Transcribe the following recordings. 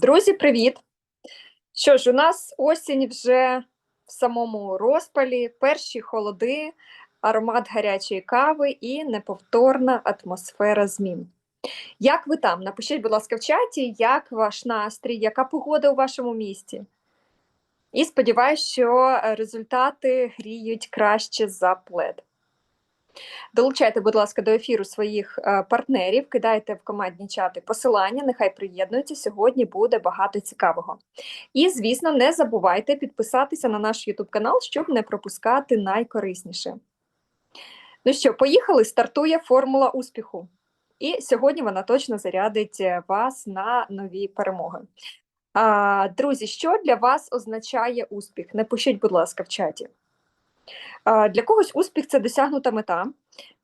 Друзі, привіт! Що ж, у нас осінь вже в самому розпалі, перші холоди, аромат гарячої кави і неповторна атмосфера змін. Як ви там? Напишіть, будь ласка, в чаті, як ваш настрій, яка погода у вашому місті? І сподіваюся, що результати гріють краще за плед. Долучайте, будь ласка, до ефіру своїх е, партнерів, кидайте в командні чати посилання, нехай приєднуються. Сьогодні буде багато цікавого. І, звісно, не забувайте підписатися на наш YouTube канал, щоб не пропускати найкорисніше. Ну що, поїхали? Стартує формула успіху. І сьогодні вона точно зарядить е, вас на нові перемоги. А, Друзі, що для вас означає успіх? Напишіть, будь ласка, в чаті. Для когось успіх це досягнута мета,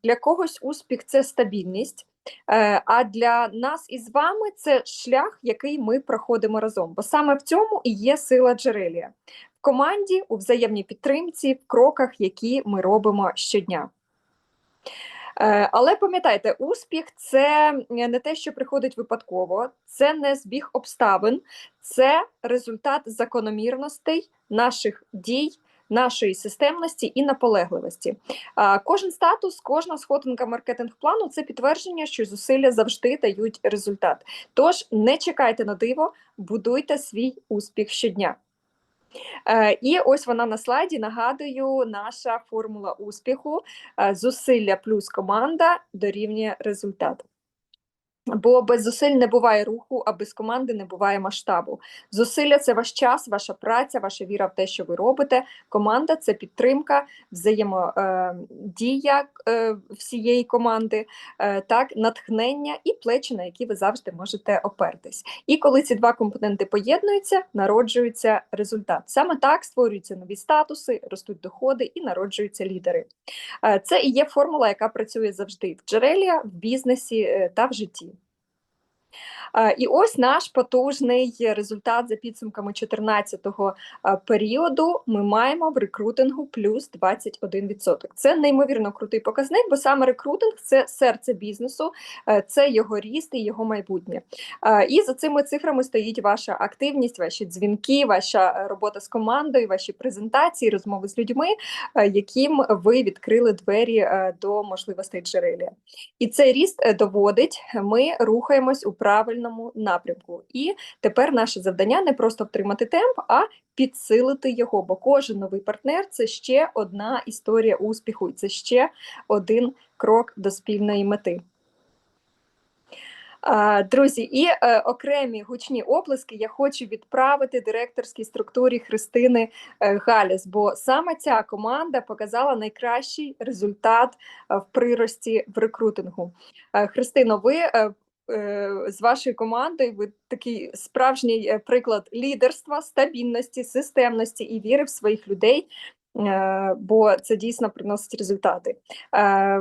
для когось успіх це стабільність. Е, а для нас із вами це шлях, який ми проходимо разом. Бо саме в цьому і є сила Джерелія в команді, у взаємній підтримці, в кроках, які ми робимо щодня. Е, але пам'ятайте, успіх це не те, що приходить випадково, це не збіг обставин, це результат закономірностей наших дій нашої системності і наполегливості. Кожен статус, кожна сходинка маркетинг-плану це підтвердження, що зусилля завжди дають результат. Тож не чекайте на диво, будуйте свій успіх щодня. Е, і ось вона на слайді. Нагадую, наша формула успіху: е, зусилля плюс команда дорівнює результат. Бо без зусиль не буває руху, а без команди не буває масштабу. Зусилля це ваш час, ваша праця, ваша віра в те, що ви робите. Команда це підтримка, взаємодія е, всієї команди, е, так, натхнення і плечі, на які ви завжди можете опертись. І коли ці два компоненти поєднуються, народжується результат. Саме так створюються нові статуси, ростуть доходи і народжуються лідери. Е, це і є формула, яка працює завжди в джерелі, в бізнесі та в житті. І ось наш потужний результат за підсумками 14-го періоду. Ми маємо в рекрутингу плюс 21%. Це неймовірно крутий показник, бо саме рекрутинг це серце бізнесу, е, це його ріст і його майбутнє. І за цими цифрами стоїть ваша активність, ваші дзвінки, ваша робота з командою, ваші презентації, розмови з людьми, е, яким ви відкрили двері е, до можливостей джерелі. І цей ріст доводить, ми рухаємось у правильному напрямку. І тепер наше завдання не просто втримати темп, а підсилити його. Бо кожен новий партнер це ще одна історія успіху, і це ще один крок до спільної мети. Друзі, і е, окремі гучні оплески я хочу відправити директорській структурі Христини е, Галяс, бо саме ця команда показала найкращий результат е, в прирості в рекрутингу. Христино, ви з вашою командою ви такий справжній е, приклад лідерства, стабільності, системності і віри в своїх людей, е, бо це дійсно приносить результати.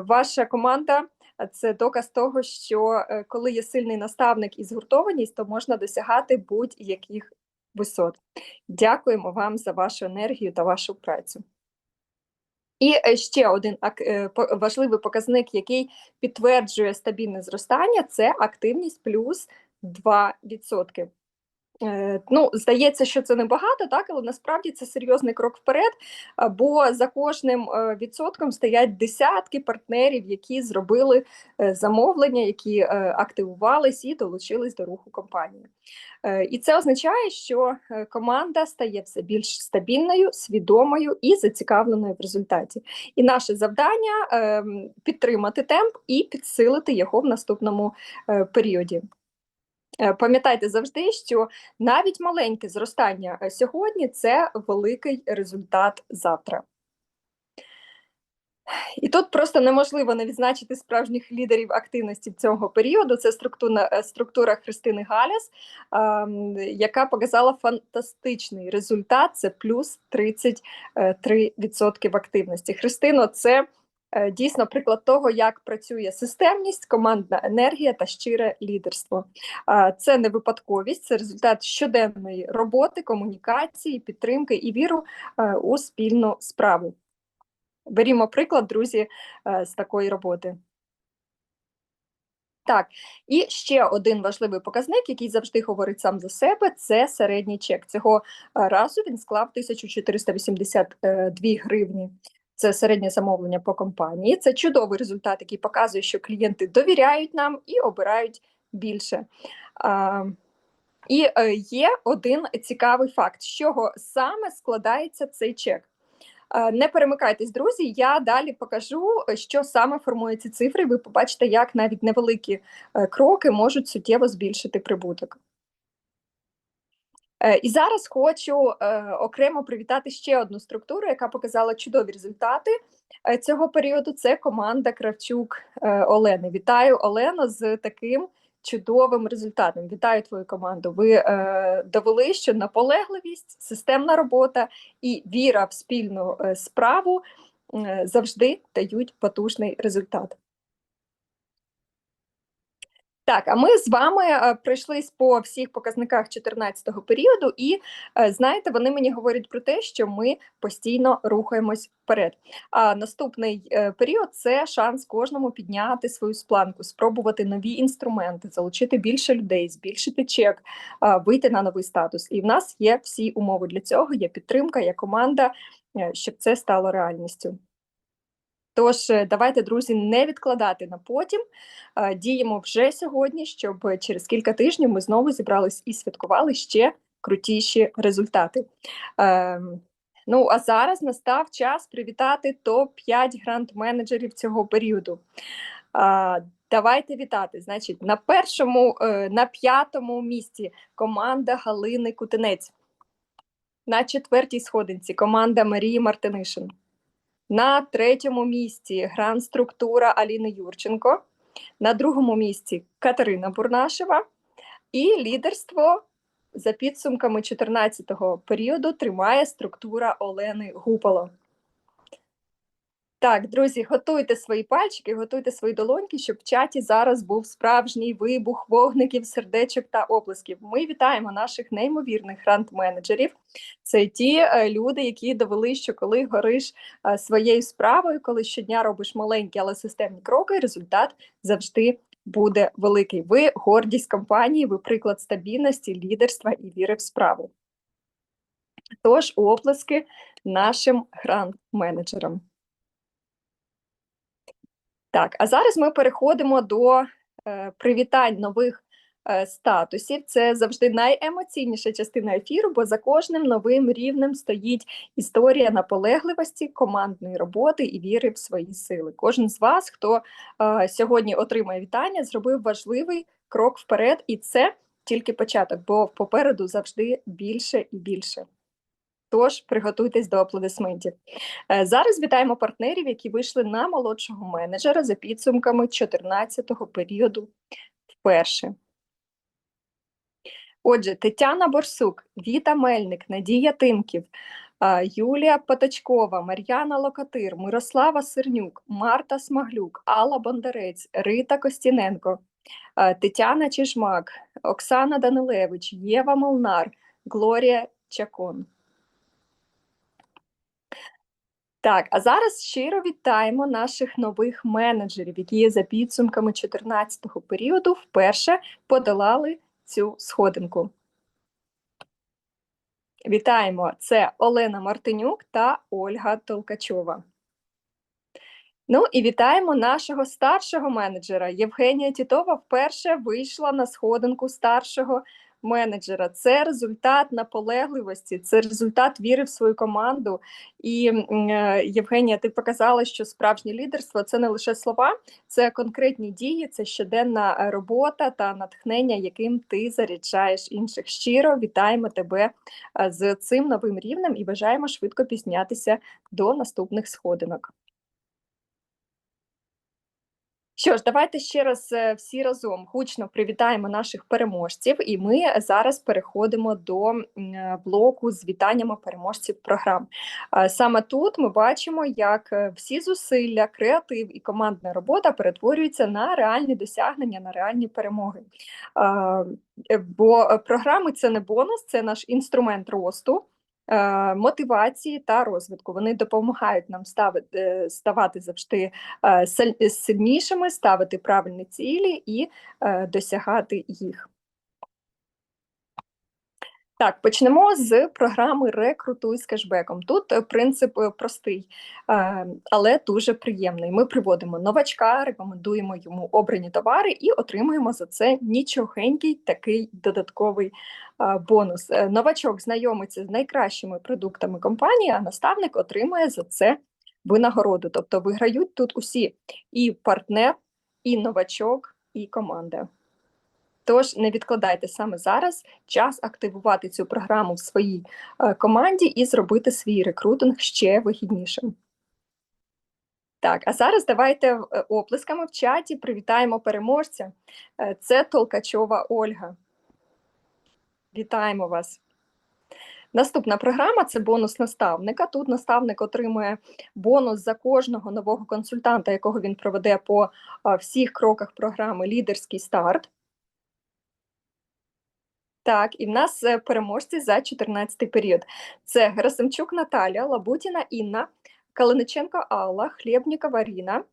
Ваша команда. Це доказ того, що коли є сильний наставник і згуртованість, то можна досягати будь-яких висот. Дякуємо вам за вашу енергію та вашу працю. І е, ще один е, важливий показник, який підтверджує стабільне зростання, це активність плюс 2%. Е, ну, здається, що це небагато, так, але насправді це серйозний крок вперед. Бо за кожним е, відсотком стоять десятки партнерів, які зробили е, замовлення, які активувались і долучились до руху компанії. І це означає, що команда стає все більш стабільною, свідомою і зацікавленою в результаті. І наше завдання ем, підтримати темп і підсилити його в наступному періоді. Е, пам'ятайте завжди, що навіть маленьке зростання е, сьогодні це великий результат завтра. І тут просто неможливо не відзначити справжніх лідерів активності цього періоду. Це структура е, структура Христини Галяс, яка показала фантастичний результат: це плюс 33% активності. Христино, це Е, дійсно приклад того, як працює системність, командна енергія та щире лідерство. Це не випадковість, це результат щоденної роботи, комунікації, підтримки і віру е, у спільну справу. Берімо приклад, друзі, е, з такої роботи. Так, і ще один важливий показник, який завжди говорить сам за себе, це середній чек. Цього е, разу він склав 1482 гривні. Це середнє замовлення по компанії. Це чудовий результат, який показує, що клієнти довіряють нам і обирають більше. І е, є один цікавий факт, з чого саме складається цей чек. Не перемикайтесь, друзі. Я далі покажу, що саме формує ці цифри. Ви побачите, як навіть невеликі е, кроки можуть суттєво збільшити прибуток. Е, І зараз хочу е, окремо привітати ще одну структуру, яка показала чудові результати е, цього періоду. Це команда Кравчук Олени. Вітаю Олено з таким чудовим результатом. Вітаю твою команду. Ви довели, що наполегливість, системна робота і віра в спільну справу завжди дають потужний результат. Так, а ми з вами е, пройшлись по всіх показниках 14-го періоду, і е, знаєте, вони мені говорять про те, що ми постійно рухаємось вперед. А наступний е, період це шанс кожному підняти свою спланку, спробувати нові інструменти, залучити більше людей, збільшити чек, вийти на новий статус. І в нас є всі умови для цього. Є підтримка, є команда, щоб це стало реальністю. Тож е, давайте, друзі, не відкладати на потім. Е, Діємо вже сьогодні, щоб через кілька тижнів ми знову зібрались і святкували ще крутіші результати. Ем, Ну а зараз настав час привітати топ-5 грант-менеджерів цього періоду. Давайте вітати. Значить, на першому, е, на п'ятому місці команда Галини Кутинець. На четвертій сходинці команда Марії Мартинишин. На третьому місці гранд-структура Аліни Юрченко. На другому місці Катерина Бурнашева. І лідерство за підсумками 14-го періоду тримає структура Олени Гупало. Так, друзі, готуйте свої пальчики, готуйте свої долоньки, щоб в чаті зараз був справжній вибух вогників, сердечок та оплесків. Ми вітаємо наших неймовірних грант-менеджерів. Це ті е, люди, які довели, що коли гориш е, своєю справою, коли щодня робиш маленькі, але системні кроки, результат завжди буде великий. Ви гордість компанії, ви приклад стабільності, лідерства і віри в справу. Тож оплески нашим грант-менеджерам. Так, а зараз ми переходимо до е, привітань нових е, статусів. Це завжди найемоційніша частина ефіру, бо за кожним новим рівнем стоїть історія наполегливості, командної роботи і віри в свої сили. Кожен з вас, хто е, сьогодні отримає вітання, зробив важливий крок вперед, і це тільки початок, бо попереду завжди більше і більше. Тож приготуйтесь до аплодисментів. Е, Зараз вітаємо партнерів, які вийшли на молодшого менеджера за підсумками 14-го періоду вперше. Отже, Тетяна Борсук, Віта Мельник, Надія Тимків, е, Юлія Потачкова, Мар'яна Локатир, Мирослава Сирнюк, Марта Смаглюк, Алла Бондарець, Рита Костіненко, е, Тетяна Чижмак, Оксана Данилевич, Єва Молнар, Глорія Чакон. Так, а зараз щиро вітаємо наших нових менеджерів, які за підсумками 14-го періоду вперше подолали цю сходинку. Вітаємо! Це Олена Мартинюк та Ольга Толкачова. Ну і вітаємо нашого старшого менеджера. Євгенія Тітова вперше вийшла на сходинку старшого менеджера. Це результат наполегливості, це результат віри в свою команду. І е, Євгенія, ти показала, що справжнє лідерство це не лише слова, це конкретні дії, це щоденна робота та натхнення, яким ти заряджаєш інших. Щиро вітаємо тебе е, з цим новим рівнем і бажаємо швидко пізнятися до наступних сходинок. Що ж, давайте ще раз е, всі разом гучно привітаємо наших переможців, і ми зараз переходимо до е, блоку з вітаннями переможців програм. Саме тут ми бачимо, як е, всі зусилля, креатив і командна робота перетворюються на реальні досягнення, на реальні перемоги. Е, Бо е, програми це не бонус, це наш інструмент росту. Е, мотивації та розвитку. Вони допомагають нам ставити, е, ставати завжди е, сильнішими, ставити правильні цілі і досягати їх. Так, почнемо з програми Рекрутуй з кешбеком. Тут е, принцип е, простий, е, але дуже приємний. Ми приводимо новачка, рекомендуємо йому обрані товари і отримуємо за це нічогенький такий додатковий бонус. Новачок знайомиться з найкращими продуктами компанії, а наставник отримує за це винагороду. Тобто виграють тут усі і партнер, і новачок, і команда. Тож не відкладайте саме зараз час активувати цю програму в своїй е, команді і зробити свій рекрутинг ще вигіднішим. Так, а зараз давайте е, оплесками в чаті привітаємо переможця. Е, Це Толкачова Ольга. Вітаємо вас. Наступна програма це бонус наставника. Тут наставник отримує бонус за кожного нового консультанта, якого він проведе по всіх кроках програми Лідерський старт. Так, і в нас е, переможці за 14 період. Це Герасимчук Наталя, Лабутіна Інна, Калиниченко Алла, Хлєбнікова Ріна,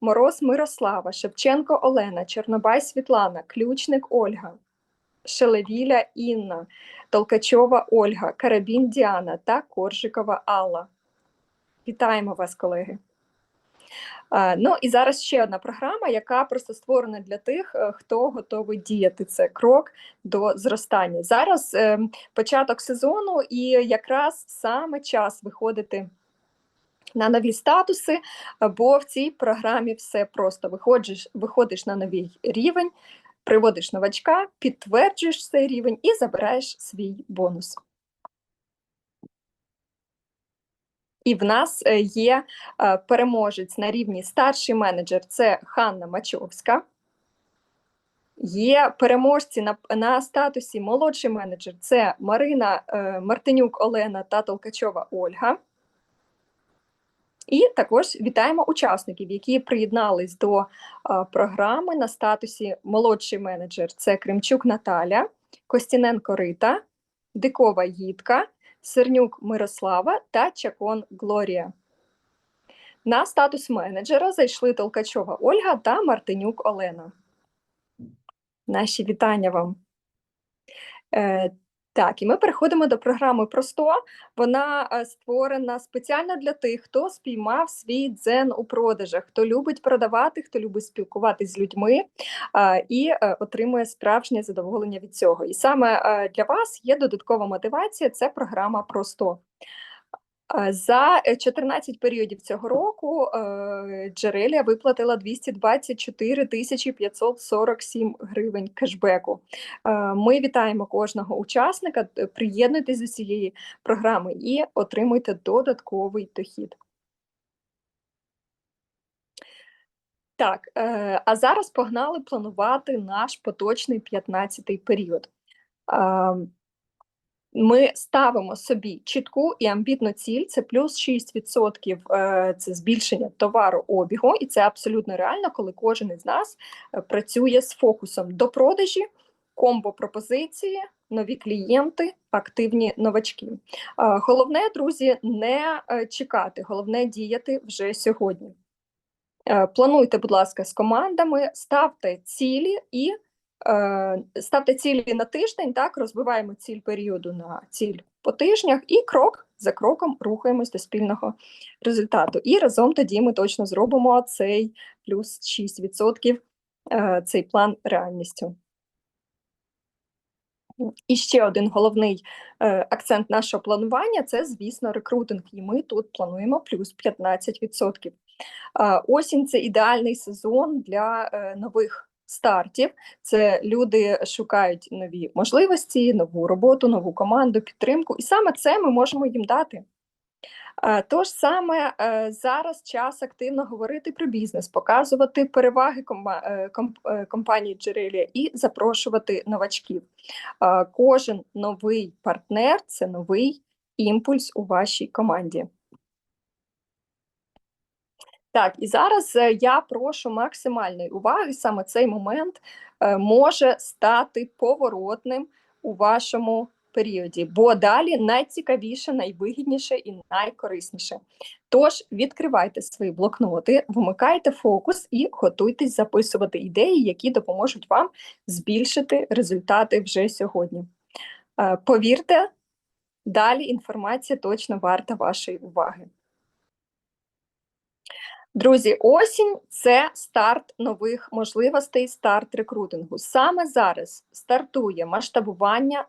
Мороз Мирослава, Шевченко Олена, Чорнобай Світлана, Ключник Ольга, Шелевіля Інна, Толкачова Ольга, Карабін Діана та Коржикова Алла. Вітаємо вас, колеги. Ну і зараз ще одна програма, яка просто створена для тих, е, хто готовий діяти. Це крок до зростання. Зараз е, початок сезону, і якраз саме час виходити на нові статуси, бо в цій програмі все просто виходиш, виходиш на новий рівень, приводиш новачка, підтверджуєш цей рівень і забираєш свій бонус. І в нас е, є е, переможець на рівні старший менеджер це Ханна Мачовська. Є переможці на, на статусі молодший менеджер це Марина е, Мартинюк Олена та Толкачова Ольга. І також вітаємо учасників, які приєднались до програми на статусі молодший менеджер це Кремчук Наталя, Костіненко Рита, Дикова Їдка, Сернюк Мирослава та Чакон Глорія. На статус менеджера зайшли Толкачова Ольга та Мартинюк Олена. Наші вітання вам. Так, і ми переходимо до програми Просто. Вона е, створена спеціально для тих, хто спіймав свій дзен у продажах, хто любить продавати, хто любить спілкуватися з людьми е, і е, отримує справжнє задоволення від цього. І саме для вас є додаткова мотивація це програма Просто. Е, За е, 14 періодів цього року е, Джерелія виплатила 224 тисячі 547 гривень кешбеку. Е, Ми вітаємо кожного учасника. Приєднуйтесь до цієї програми і отримуйте додатковий дохід. Так, е, а зараз погнали планувати наш поточний 15-й період. Ми ставимо собі чітку і амбітну ціль. Це плюс 6% е, це збільшення товарообігу, і це абсолютно реально, коли кожен із нас е, працює з фокусом до продажі, комбо пропозиції, нові клієнти, активні новачки. Е, Головне, друзі, не чекати, головне діяти вже сьогодні. Плануйте, будь ласка, з командами, ставте цілі і ставте цілі на тиждень. Так, розбиваємо ціль періоду на ціль по тижнях, і крок за кроком рухаємось до спільного результату. І разом тоді ми точно зробимо цей плюс 6%, е, цей план реальністю. І ще один головний е, акцент нашого планування це, звісно, рекрутинг. І ми тут плануємо плюс 15%. А, Осінь це ідеальний сезон для е, нових стартів. Це люди шукають нові можливості, нову роботу, нову команду, підтримку, і саме це ми можемо їм дати. Е, Тож саме е, зараз час активно говорити про бізнес, показувати переваги е, комп- компанії Джерелія і запрошувати новачків. Кожен новий партнер це новий імпульс у вашій команді. Так, і зараз е, я прошу максимальної уваги. Саме цей момент е, може стати поворотним у вашому періоді, бо далі найцікавіше, найвигідніше і найкорисніше. Тож відкривайте свої блокноти, вмикайте фокус і готуйтесь записувати ідеї, які допоможуть вам збільшити результати вже сьогодні. Е, Повірте, далі інформація точно варта вашої уваги. Друзі, осінь це старт нових можливостей, старт рекрутингу. Саме зараз стартує масштабування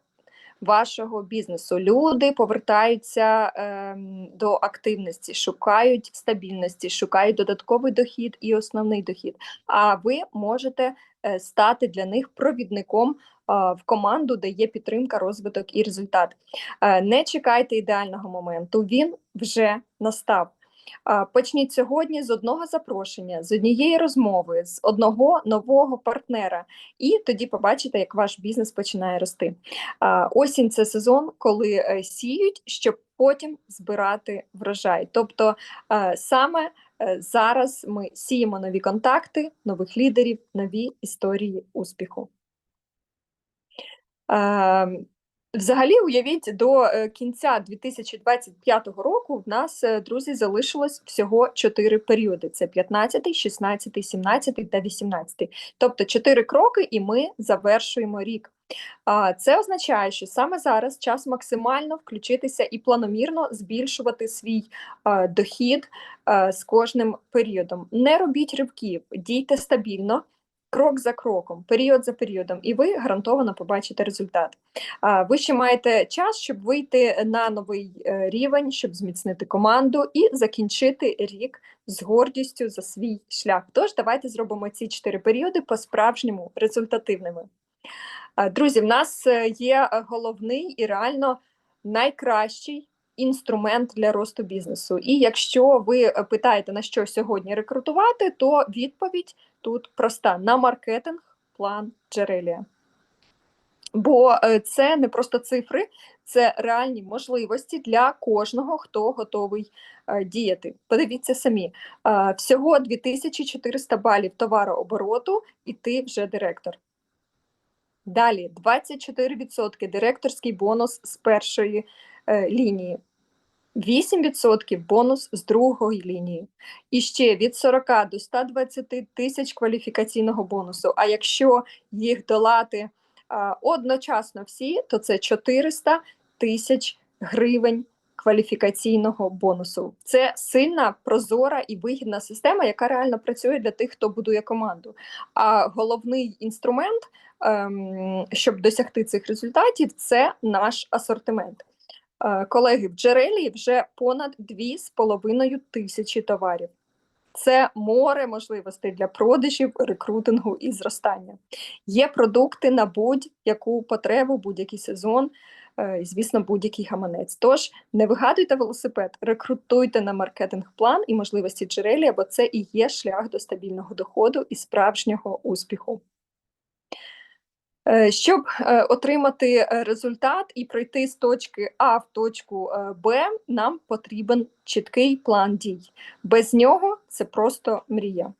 вашого бізнесу. Люди повертаються е, до активності, шукають стабільності, шукають додатковий дохід і основний дохід. А ви можете е, стати для них провідником е, в команду, де є підтримка, розвиток і результат. Е, не чекайте ідеального моменту, він вже настав. Почніть сьогодні з одного запрошення, з однієї розмови, з одного нового партнера, і тоді побачите, як ваш бізнес починає рости. Осінь це сезон, коли е, сіють, щоб потім збирати врожай. Тобто саме е, зараз ми сіємо нові контакти, нових лідерів, нові історії успіху. Взагалі, уявіть, до е, кінця 2025 року в нас, е, друзі, залишилось всього чотири періоди: це 15, 16, 17 та 18. Тобто чотири кроки, і ми завершуємо рік. Це означає, що саме зараз час максимально включитися і планомірно збільшувати свій дохід з кожним періодом. Не робіть ривків, дійте стабільно крок за кроком, період за періодом, і ви гарантовано побачите результат. Ви ще маєте час, щоб вийти на новий е, рівень, щоб зміцнити команду і закінчити рік з гордістю за свій шлях. Тож давайте зробимо ці чотири періоди по-справжньому результативними. Друзі, в нас е, є головний і реально найкращий інструмент для росту бізнесу. І якщо ви е, питаєте, на що сьогодні рекрутувати, то відповідь тут проста: на маркетинг, план Джерелія. Бо е, це не просто цифри, це реальні можливості для кожного, хто готовий е, діяти. Подивіться самі: всього 2400 балів товарообороту, і ти вже директор. Далі 24% директорський бонус з першої е, лінії, 8% бонус з другої лінії. І ще від 40 до 120 тисяч кваліфікаційного бонусу. А якщо їх долати е, одночасно всі, то це 400 тисяч гривень кваліфікаційного бонусу. Це сильна, прозора і вигідна система, яка реально працює для тих, хто будує команду. А головний інструмент, ем, щоб досягти цих результатів, це наш асортимент. Е, колеги, в джерелі вже понад 2,5 тисячі товарів. Це море можливостей для продажів, рекрутингу і зростання. Є продукти на будь-яку потребу, будь-який сезон, е, і, звісно, будь-який гаманець. Тож не вигадуйте велосипед, рекрутуйте на маркетинг-план і можливості джерелі, бо це і є шлях до стабільного доходу і справжнього успіху. Е, щоб е, отримати е, результат і пройти з точки А в точку Б, нам потрібен чіткий план дій. Без нього це просто мрія.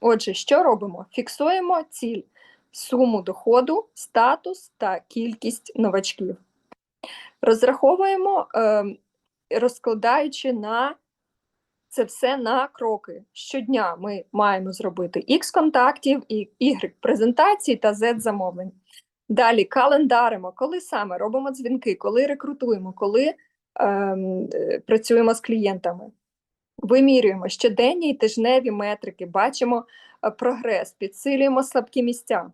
Отже, що робимо? Фіксуємо ціль, суму доходу, статус та кількість новачків. Розраховуємо, розкладаючи на це все на кроки. Щодня ми маємо зробити X контактів, Y презентації та Z замовлень. Далі календаримо, коли саме робимо дзвінки, коли рекрутуємо, коли ем, е, працюємо з клієнтами. Вимірюємо щоденні і тижневі метрики, бачимо е, прогрес, підсилюємо слабкі місця.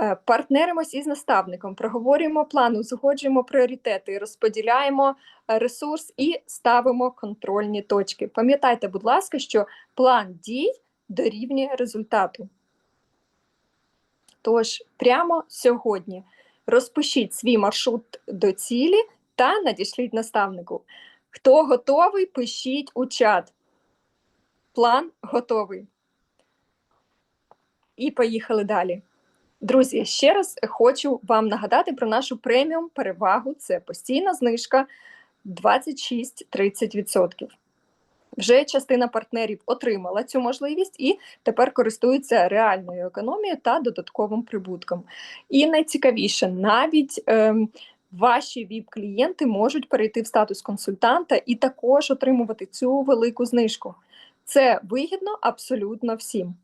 Е, партнеримось із наставником, проговорюємо план, узгоджуємо пріоритети, розподіляємо е, ресурс і ставимо контрольні точки. Пам'ятайте, будь ласка, що план дій дорівнює результату. Тож, прямо сьогодні розпишіть свій маршрут до цілі та надішліть наставнику. Хто готовий, пишіть у чат. План готовий. І поїхали далі. Друзі, ще раз хочу вам нагадати про нашу преміум перевагу. Це постійна знижка 26-30%. Вже частина партнерів отримала цю можливість і тепер користуються реальною економією та додатковим прибутком. І найцікавіше, навіть е, ваші ВІП-клієнти можуть перейти в статус консультанта і також отримувати цю велику знижку. Це вигідно абсолютно всім.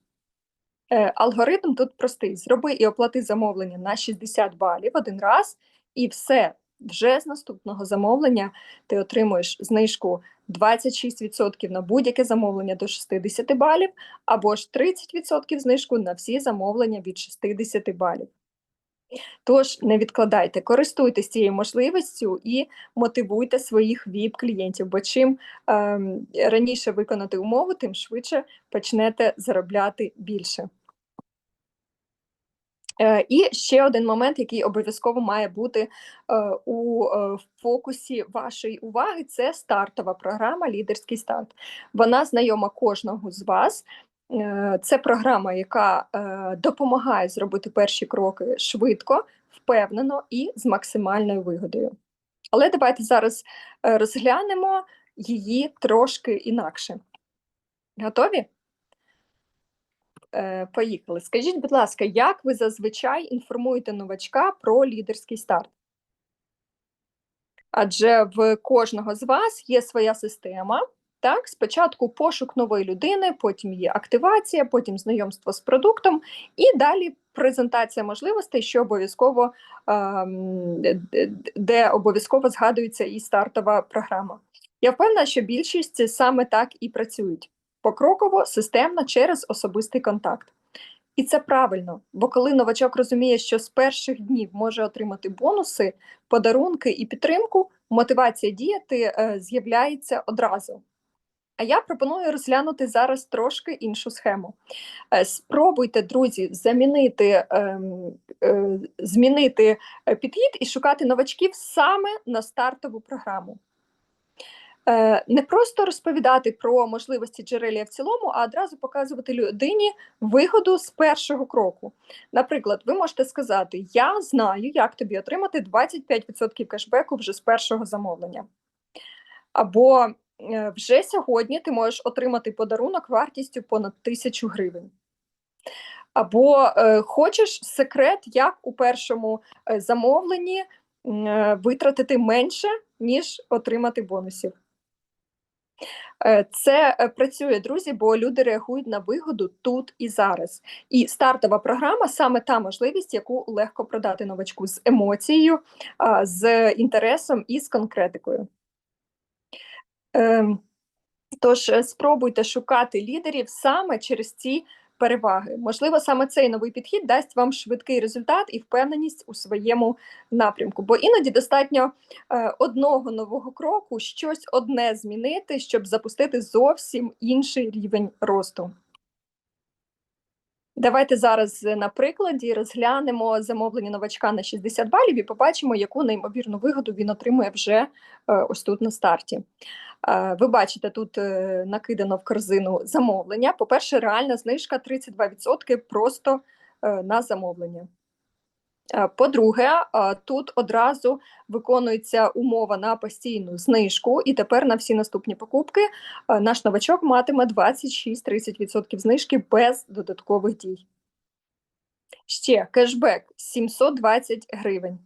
Е, Алгоритм тут простий: зроби і оплати замовлення на 60 балів один раз, і все. Вже з наступного замовлення ти отримуєш знижку 26% на будь-яке замовлення до 60 балів, або ж 30% знижку на всі замовлення від 60 балів. Тож не відкладайте, користуйтесь цією можливістю і мотивуйте своїх ВІП-клієнтів, бо чим ем, раніше виконати умову, тим швидше почнете заробляти більше. Е, І ще один момент, який обов'язково має бути е, у е, фокусі вашої уваги, це стартова програма Лідерський старт. Вона знайома кожного з вас. Це програма, яка допомагає зробити перші кроки швидко, впевнено і з максимальною вигодою. Але давайте зараз розглянемо її трошки інакше. Готові? Е, Поїхали. Скажіть, будь ласка, як ви зазвичай інформуєте новачка про лідерський старт? Адже в кожного з вас є своя система. Так, спочатку пошук нової людини, потім є активація, потім знайомство з продуктом, і далі презентація можливостей, що обов'язково ем, де- обов'язково згадується і стартова програма. Я впевнена, що більшість саме так і працюють покроково, системно через особистий контакт. І це правильно, бо коли новачок розуміє, що з перших днів може отримати бонуси, подарунки і підтримку, мотивація діяти е, з'являється одразу. А я пропоную розглянути зараз трошки іншу схему. Е, Спробуйте, друзі, замінити, ем, е, змінити підхід і шукати новачків саме на стартову програму. Е, Не просто розповідати про можливості джерелія в цілому, а одразу показувати людині вигоду з першого кроку. Наприклад, ви можете сказати: Я знаю, як тобі отримати 25% кешбеку вже з першого замовлення. Або е, вже сьогодні ти можеш отримати подарунок вартістю понад тисячу гривень. Або е, хочеш секрет, як у першому е, замовленні е, витратити менше, ніж отримати бонусів. Е, Це е, працює, друзі, бо люди реагують на вигоду тут і зараз. І стартова програма саме та можливість, яку легко продати новачку з емоцією, з інтересом і з конкретикою. Ем, Тож е, спробуйте шукати лідерів саме через ці переваги. Можливо, саме цей новий підхід дасть вам швидкий результат і впевненість у своєму напрямку. Бо іноді достатньо е, одного нового кроку, щось одне змінити, щоб запустити зовсім інший рівень росту. Давайте зараз е, на прикладі розглянемо замовлення новачка на 60 балів і побачимо, яку неймовірну вигоду він отримує вже е, ось тут на старті. Е, Ви бачите, тут е, накидано в корзину замовлення. По-перше, реальна знижка 32% просто е, на замовлення. По-друге, тут одразу виконується умова на постійну знижку, і тепер на всі наступні покупки наш новачок матиме 26-30% знижки без додаткових дій. Ще кешбек 720 гривень.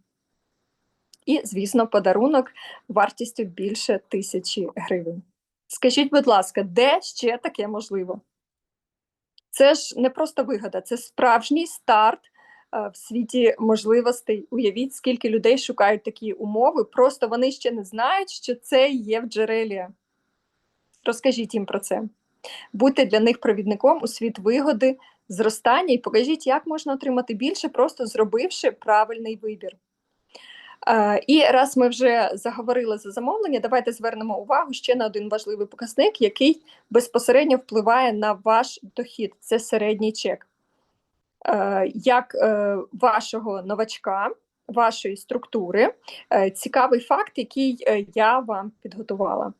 І, звісно, подарунок вартістю більше тисячі гривень. Скажіть, будь ласка, де ще таке можливо? Це ж не просто вигода, це справжній старт е, в світі можливостей. Уявіть, скільки людей шукають такі умови, просто вони ще не знають, що це є в джерелі. Розкажіть їм про це. Будьте для них провідником у світ вигоди, зростання і покажіть, як можна отримати більше, просто зробивши правильний вибір. Е, І раз ми вже заговорили за замовлення, давайте звернемо увагу ще на один важливий показник, який безпосередньо впливає на ваш дохід. Це середній чек. Е, Як е, вашого новачка, вашої структури, цікавий факт, який я вам підготувала.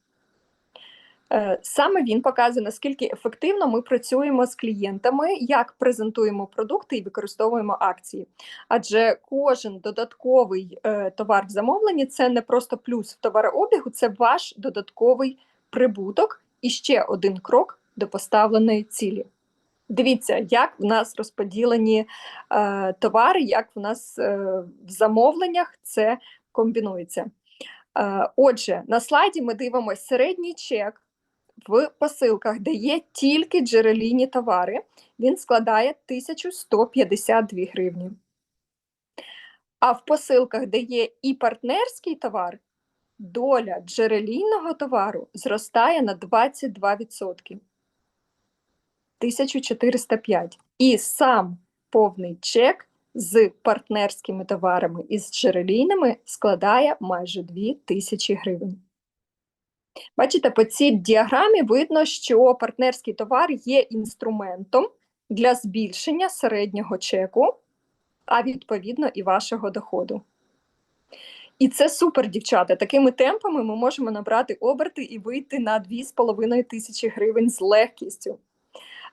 Е, Саме він показує, наскільки ефективно ми працюємо з клієнтами, як презентуємо продукти і використовуємо акції. Адже кожен додатковий е, товар в замовленні це не просто плюс в товарообігу, це ваш додатковий прибуток і ще один крок до поставленої цілі. Дивіться, як в нас розподілені е, товари, як в нас е, в замовленнях це комбінується. Е, Отже, на слайді ми дивимося середній чек в посилках, де є тільки джерелійні товари, він складає 1152 гривні. А в посилках, де є і партнерський товар, доля джерелійного товару зростає на 22%. 1405. І сам повний чек з партнерськими товарами і з джерелійними складає майже 2000 гривень. Бачите, по цій діаграмі видно, що партнерський товар є інструментом для збільшення середнього чеку, а відповідно і вашого доходу. І це супер, дівчата. Такими темпами ми можемо набрати оберти і вийти на 2,5 тисячі гривень з легкістю.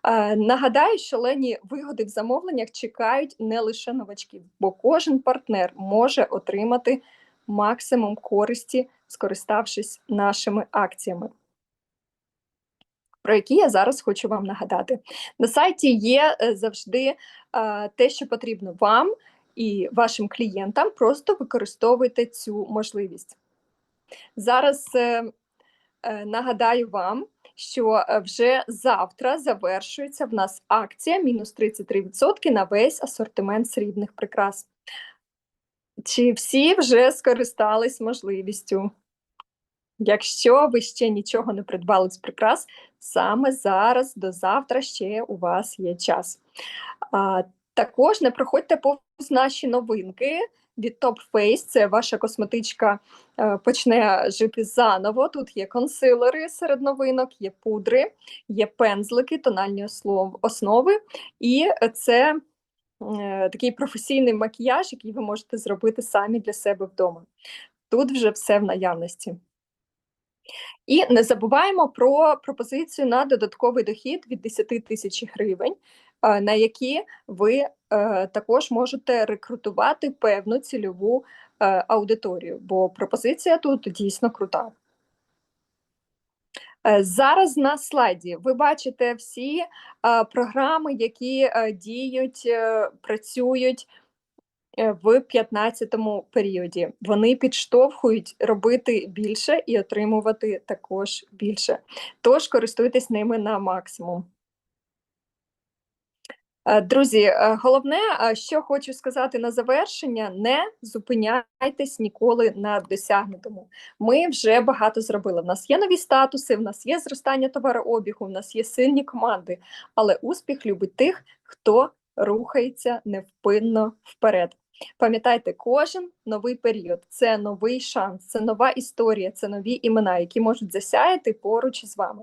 Е, Нагадаю, що лені вигоди в замовленнях чекають не лише новачків, бо кожен партнер може отримати максимум користі, скориставшись нашими акціями. Про які я зараз хочу вам нагадати. На сайті є е, завжди е, те, що потрібно вам і вашим клієнтам, просто використовуйте цю можливість. Зараз е, нагадаю вам, що вже завтра завершується в нас акція мінус 33% на весь асортимент срібних прикрас. Чи всі вже скористались можливістю? Якщо ви ще нічого не придбали з прикрас, саме зараз до завтра ще у вас є час. А, також не проходьте повз наші новинки від Top Face. Це ваша косметичка е, почне жити заново. Тут є консилери серед новинок, є пудри, є пензлики, тональні основи, і це такий професійний макіяж, який ви можете зробити самі для себе вдома. Тут вже все в наявності. І не забуваємо про пропозицію на додатковий дохід від 10 тисяч гривень, е, на які ви е, також можете рекрутувати певну цільову е, аудиторію, бо пропозиція тут дійсно крута. Е, Зараз на слайді ви бачите всі е, програми, які е, діють, працюють в 15-му періоді. Вони підштовхують робити більше і отримувати також більше. Тож користуйтесь ними на максимум. Е, Друзі, е, головне, е, що хочу сказати на завершення: не зупиняйтесь ніколи на досягнутому. Ми вже багато зробили. В нас є нові статуси, в нас є зростання товарообігу, в нас є сильні команди, але успіх любить тих, хто рухається невпинно вперед. Пам'ятайте, кожен новий період це новий шанс, це нова історія, це нові імена, які можуть засяяти поруч з вами.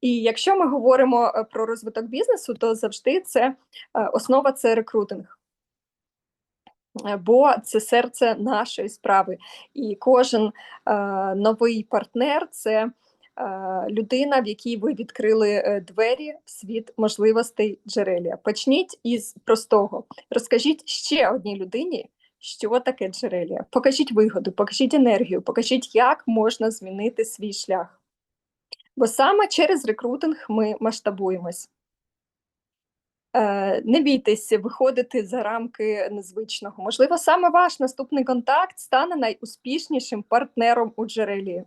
І якщо ми говоримо е, про розвиток бізнесу, то завжди це е, основа це рекрутинг. Е, Бо це серце нашої справи, і кожен е, новий партнер це людина, в якій ви відкрили е, двері в світ можливостей джерелія. Почніть із простого. Розкажіть ще одній людині, що таке джерелія. Покажіть вигоду, покажіть енергію, покажіть, як можна змінити свій шлях. Бо саме через рекрутинг ми масштабуємось. Е, Не бійтеся виходити за рамки незвичного. Можливо, саме ваш наступний контакт стане найуспішнішим партнером у джерелі.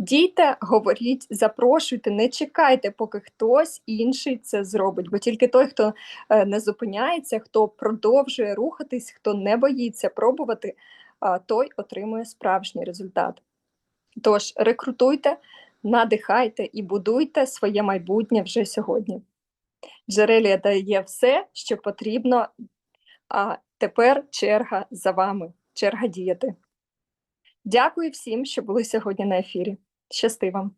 Дійте, говоріть, запрошуйте, не чекайте, поки хтось інший це зробить. Бо тільки той, хто е, не зупиняється, хто продовжує рухатись, хто не боїться пробувати, той отримує справжній результат. Тож рекрутуйте, надихайте і будуйте своє майбутнє вже сьогодні. Джерелія дає все, що потрібно, а тепер черга за вами, черга діяти. Дякую всім, що були сьогодні на ефірі. Щасти вам!